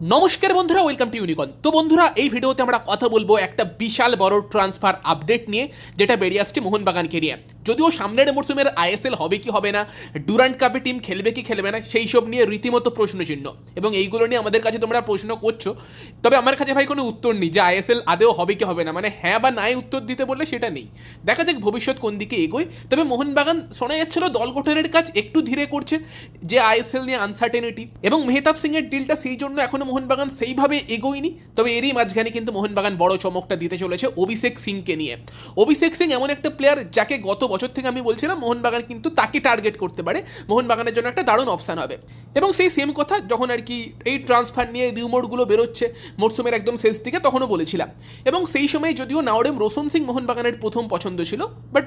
নমস্কার বন্ধুরা welcome to ইউনিকন তো বন্ধুরা, এই ভিডিওতে আমরা কথা বলব একটা বিশাল বড় ট্রান্সফার আপডেট নিয়ে, যেটা বেরিয়ে আসছে মোহনবাগানকে নিয়ে। যদিও সামনের মরশুমের আইএসএল হবে কি হবে না ডুরান্ট কাপে টিম খেলবে কি খেলবে না, সেই সব নিয়ে রীতিমতো প্রশ্নচিহ্ন। এবং এইগুলো নিয়ে আমাদের কাছে তোমরা প্রশ্ন করছ। তবে আমার কাছে ভাই কোনো উত্তর নেই, যে আইএসএল আদেও হবে কি হবে না। মানে হ্যাঁ বা নাই উত্তর দিতে বললে সেটা নেই। দেখা যাক ভবিষ্যৎ কোন দিকে এগোয়। তবে মোহনবাগান শোনা যাচ্ছিল দল গঠনের কাজ একটু ধীরে করছে, যে আইএসএল নিয়ে আনসার্টেনিটি এবং মেহতাব সিং এর ডিলটা সেই জন্য এখনও মোহনবাগান সেইভাবে এগোয়নি, তবে এরই মাঝখানে কিন্তু মোহনবাগান বড় চমকটা দিতে চলেছে অভিষেক সিংকে নিয়ে। অভিষেক সিং এমন একটা প্লেয়ার যাকে গত বছর থেকে আমি বলছিলাম, মোহনবাগান কিন্তু তাকে টার্গেট করতে পারে। মোহনবাগানের জন্য একটা দারুণ অপশান হবে। এবং সেই সেম কথা যখন আর কি এই ট্রান্সফার নিয়ে রিউমোরগুলো বেরোচ্ছে, মরসুমের একদম শেষ দিকে তখনও বলেছিলাম। এবং সেই সময় যদিও নাওরেম রোশন সিং মোহনবাগানের প্রথম পছন্দ ছিল বাট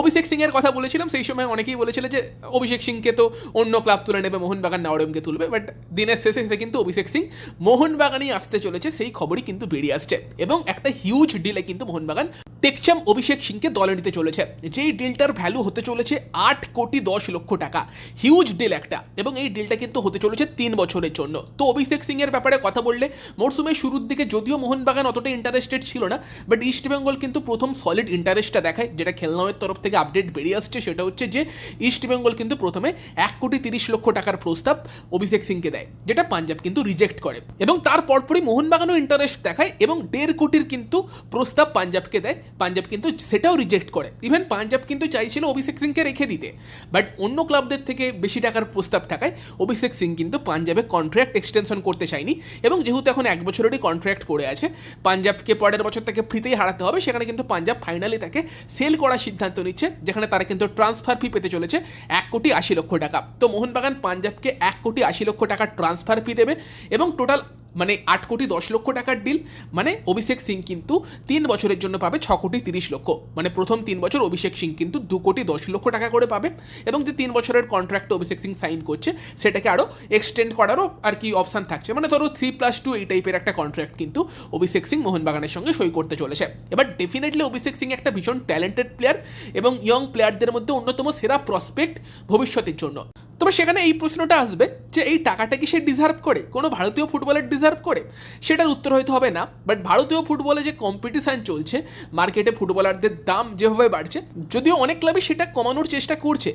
অভিষেক সিংয়ের কথা বলেছিলাম, সেই সময় অনেকেই বলেছিল যে অভিষেক সিংকে তো অন্য ক্লাব তুলে নেবে, মোহনবাগান নাওরেমকে তুলবে বাট দিনের শেষে শেষে কিন্তু অভিষেক সিং মোহনবাগানেই আসতে চলেছে সেই খবরই কিন্তু বেরিয়ে আসছে। এবং একটা হিউজ ডিলে কিন্তু মোহনবাগান টেকচাম অভিষেক সিংকে দলে নিতে চলেছে। যেই ডিলটার ভ্যালু হতে চলেছে আট কোটি দশ লক্ষ টাকা। হিউজ ডিল একটা। এবং এই ডিলটা কিন্তু হতে চলেছে তিন বছরের জন্য। তো অভিষেক সিং এর ব্যাপারে কথা বললে, মরসুমের শুরুর দিকে যদিও মোহনবাগান অতটা ইন্টারেস্টেড ছিল না বাট ইস্ট বেঙ্গল কিন্তু প্রথম সলিড ইন্টারেস্টটা দেখায়, যেটা খেলনাওয়ের তরফ থেকে আপডেট বেরিয়ে আসছে। সেটা হচ্ছে যে ইস্ট বেঙ্গল কিন্তু প্রথমে এক কোটি তিরিশ লক্ষ টাকার প্রস্তাব অভিষেক সিংকে দেয়, যেটা পাঞ্জাব কিন্তু রিজেক্ট করে। এবং তার পরপরই মোহনবাগানও ইন্টারেস্ট দেখায়, এবং দেড় কোটির কিন্তু প্রস্তাব পাঞ্জাবকে দেয়। পাঞ্জাব কিন্তু সেটাও রিজেক্ট করে। ইভেন পাঞ্জাব কিন্তু চাইছিল অভিষেক সিংকে রেখে দিতে। বাট অন্য ক্লাবদের থেকে বেশি টাকার প্রস্তাব থাকায় অভিষেক সিং কিন্তু পাঞ্জাবে কন্ট্রাক্ট এক্সটেনশন করতে চায়নি এবং যেহেতু এখন এক বছরেরই কন্ট্রাক্ট করে আছে, পাঞ্জাবকে পরের বছর তাকে ফ্রিতেই হারাতে হবে। সেখানে কিন্তু পাঞ্জাব ফাইনালি তাকে সেল করার সিদ্ধান্ত নিচ্ছে, যেখানে তারা কিন্তু ট্রান্সফার ফি পেতে চলেছে এক কোটি আশি লক্ষ টাকা। তো মোহনবাগান পাঞ্জাবকে এক কোটি আশি লক্ষ টাকার ট্রান্সফার ফি দেবে এবং টোটাল মানে আট কোটি দশ লক্ষ টাকার ডিল মানে অভিষেক সিং কিন্তু তিন বছরের জন্য পাবে ছ কোটি তিরিশ লক্ষ। মানে প্রথম তিন বছর অভিষেক সিং কিন্তু দু কোটি দশ লক্ষ টাকা করে পাবে। এবং যে তিন বছরের কন্ট্রাক্ট অভিষেক সিং সাইন করছে, সেটাকে আরও এক্সটেন্ড করারও আর কি অপশান থাকছে। মানে ধরো থ্রি প্লাস টু এই টাইপের একটা কন্ট্রাক্ট কিন্তু অভিষেক সিং মোহনবাগানের সঙ্গে সই করতে চলেছে। এবার ডেফিনেটলি অভিষেক সিং একটা ভীষণ ট্যালেন্টেড প্লেয়ার এবং ইয়ং প্লেয়ারদের মধ্যে অন্যতম সেরা প্রসপেক্ট ভবিষ্যতের জন্য। তবে সেখানে এই প্রশ্নটা আসবে যে এই টাকাটা কি সে ডিজার্ভ করে? কোনো ভারতীয় ফুটবলের ডিজার্ভ করে? সেটার উত্তর হয়তো হবে না বাট ভারতীয় ফুটবলে যে কম্পিটিশান চলছে মার্কেটে ফুটবলারদের দাম যেভাবে বাড়ছে, যদিও অনেক ক্লাবই সেটা কমানোর চেষ্টা করছে।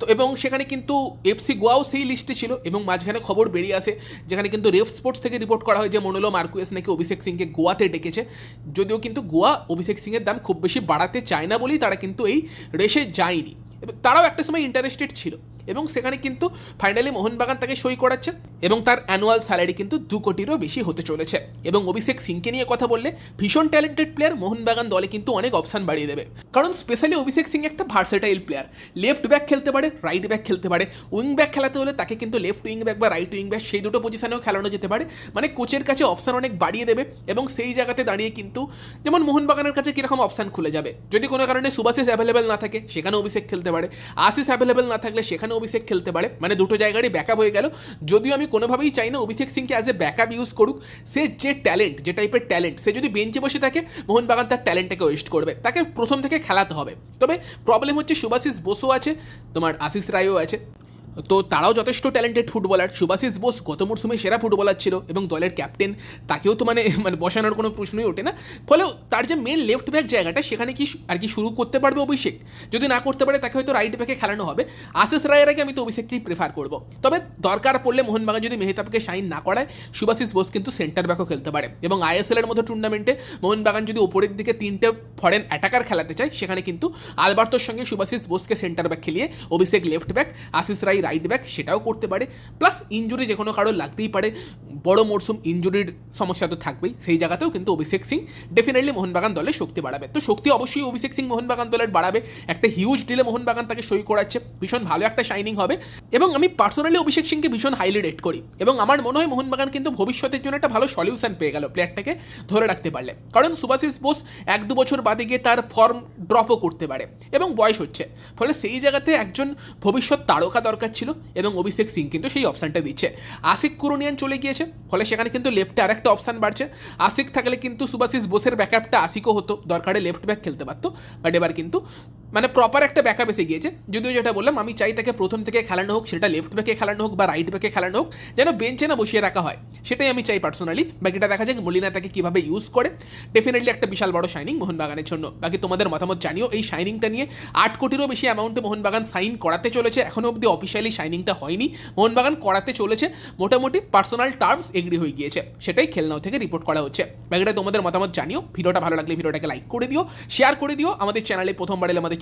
তো এবং সেখানে কিন্তু এফসি গোয়াও সেই লিস্টে ছিল এবং মাঝখানে খবর বেরিয়ে আসে, যেখানে কিন্তু রেফ স্পোর্টস থেকে রিপোর্ট করা হয় যে মনোলো মার্কুয়েস নাকি অভিষেক সিংকে গোয়াতে ডেকেছে। যদিও কিন্তু গোয়া অভিষেক সিংয়ের দাম খুব বেশি বাড়াতে চায় না বলেই তারা কিন্তু এই রেসে যায়নি। তারাও একটা সময় ইন্টারেস্টেড ছিল। এবং সেখানে কিন্তু ফাইনালি মোহনবাগান তাকে সই করাচ্ছে এবং তার অ্যানুয়াল স্যালারি কিন্তু দু কোটিরও বেশি হতে চলেছে। এবং অভিষেক সিংকে নিয়ে কথা বললে ভীষণ ট্যালেন্টেড প্লেয়ার মোহনবাগান দলে কিন্তু অনেক অপশান বাড়িয়ে দেবে। কারণ স্পেশালি অভিষেক সিং একটা ভার্সেটাইল প্লেয়ার লেফট ব্যাক খেলতে পারে রাইট ব্যাক খেলতে পারে। উইং ব্যাক খেলাতে হলে তাকে কিন্তু লেফট উইং ব্যাক বা রাইট উইং ব্যাক সেই দুটো পজিশনেও খেলানো যেতে পারে। মানে কোচের কাছে অপশান অনেক বাড়িয়ে দেবে এবং সেই জায়গাতে দাঁড়িয়ে কিন্তু যেমন মোহনবাগানের কাছে কীরকম অপশান খুলে যাবে। যদি কোনো কারণে সুবাসিস অ্যাভেলেবেল না থাকে সেখানে অভিষেক খেলতে পারে। আশিস অ্যাভেলেবেল না থাকলে সেখানে অভিষেক খেলতে পারে। মানে দুটো জায়গারই ব্যাকআপ হয়ে গেল। যদিও আমি কোনোভাবেই চাই না অভিষেক সিংকে অ্যাজ এ ব্যাকআপ ইউজ করুক। সে যে ট্যালেন্ট যে টাইপের ট্যালেন্ট সে যদি বেঞ্চে বসে থাকে মোহনবাগান তার ট্যালেন্টটাকে ওয়েস্ট করবে। তাকে প্রথম থেকে খেলাতে হবে। তবে প্রবলেম হচ্ছে শুভাশিস বসু আছে, তোমার আশিস রায়ও আছে। তো তারাও যথেষ্ট ট্যালেন্টেড ফুটবলার সুভাষিস বোস গত মরশুমে সেরা ফুটবলার ছিল এবং দলের ক্যাপ্টেন তাকেও তো মানে মানে বসানোর কোনো প্রশ্নই ওঠে না। ফলে তার যে মেন লেফট ব্যাক জায়গাটা, সেখানে কি আর কি শুরু করতে পারবে অভিষেক? যদি না করতে পারে, তাকে হয়তো রাইট ব্যাকে খেলানো হবে। আশিস রায়ের আগে আমি তো অভিষেককেই প্রেফার করব। তবে দরকার পড়লে মোহনবাগান যদি মেহতাবকে সাইন না করায় সুভাষিস বোস কিন্তু সেন্টার ব্যাকও খেলতে পারে। এবং আইএসএল এর মতো টুর্নামেন্টে মোহনবাগান যদি ওপরের দিকে তিনটে ফরেন অ্যাটাকার খেলাতে চায়, সেখানে কিন্তু আলবার্তোর সঙ্গে সুভাষিস বোসকে সেন্টার ব্যাক খেলিয়ে Abhishek left back Ashis Rai right back সেটাও করতে পারে। প্লাস ইঞ্জুরি যে কোনো কারও লাগতেই পারে। বড় মরশুম ইঞ্জুরির সমস্যা তো থাকবেই। সেই জায়গাতেও কিন্তু অভিষেক সিং ডেফিনেটলি মোহনবাগান দলের শক্তি বাড়াবে। তো শক্তি অবশ্যই অভিষেক সিং মোহনবাগান দলের বাড়াবে। একটা হিউজ ডিলে মোহনবাগান তাকে সই করাচ্ছে। ভীষণ ভালো একটা শাইনিং হবে। এবং আমি পার্সোনালি অভিষেক সিংকে ভীষণ হাইলি রেট করি। এবং আমার মনে হয় মোহনবাগান কিন্তু ভবিষ্যতের জন্য একটা ভালো সলিউশন পেয়ে গেল প্লেয়ারটাকে ধরে রাখতে পারলে। কারণ সুভাষিস বোস এক দু বছর বাদে গিয়ে তার ফর্ম ড্রপও করতে পারে। এবং বয়স হচ্ছে। ফলে সেই জায়গাতে একজন ভবিষ্যৎ তারকা দরকার ছিল এবং অভিষেক সিং কিন্তু সেই অপশানটা দিচ্ছে। আশিক কুরুনিয়ান চলে গিয়েছে, ফলে সেখানে কিন্তু লেফটে আরেকটা অপশান বাড়ছে। আশিক থাকলে কিন্তু সুভাশিস বোসের ব্যাকআপটা আশিকও হতো, দরকারে লেফট ব্যাক খেলতে পারতো বাট এবার কিন্তু মানে প্রপার একটা ব্যাকআপ এসে গিয়েছে। যদিও যেটা বললাম, আমি চাই তাকে প্রথম থেকে খেলানো হোক, সেটা লেফট ব্যাকে খেলানো হোক বা রাইট ব্যাকে খেলানো হোক, যেন বেঞ্চে না বসিয়ে রাখা হয়। সেটাই আমি চাই পার্সোনালি বাকিটা দেখা যাক, মলিনা তাকে কীভাবে ইউজ করে। ডেফিনেটলি একটা বিশাল বড় শাইনিং মোহনবাগানের জন্য। বাকি তোমাদের মতামত জানিও। এই শাইনিংটা নিয়ে আট কোটিরও বেশি অ্যামাউন্টে মোহনবাগান সাইন করাতে চলেছে। এখনও অবধি অফিসিয়ালি শাইনিংটা হয়নি। মোহনবাগান করাতে চলেছে। মোটামুটি পার্সোনাল টার্মস এগ্রি হয়ে গিয়েছে। সেটাই খেলনাও থেকে রিপোর্ট করা হচ্ছে। বাকিটা তোমাদের মতামত জানিও। ভিডিওটা ভালো লাগলে ভিডিওটাকে লাইক করে দিও। শেয়ার করে দিও। আমাদের চ্যানেলে প্রথমবার এলে আমাদের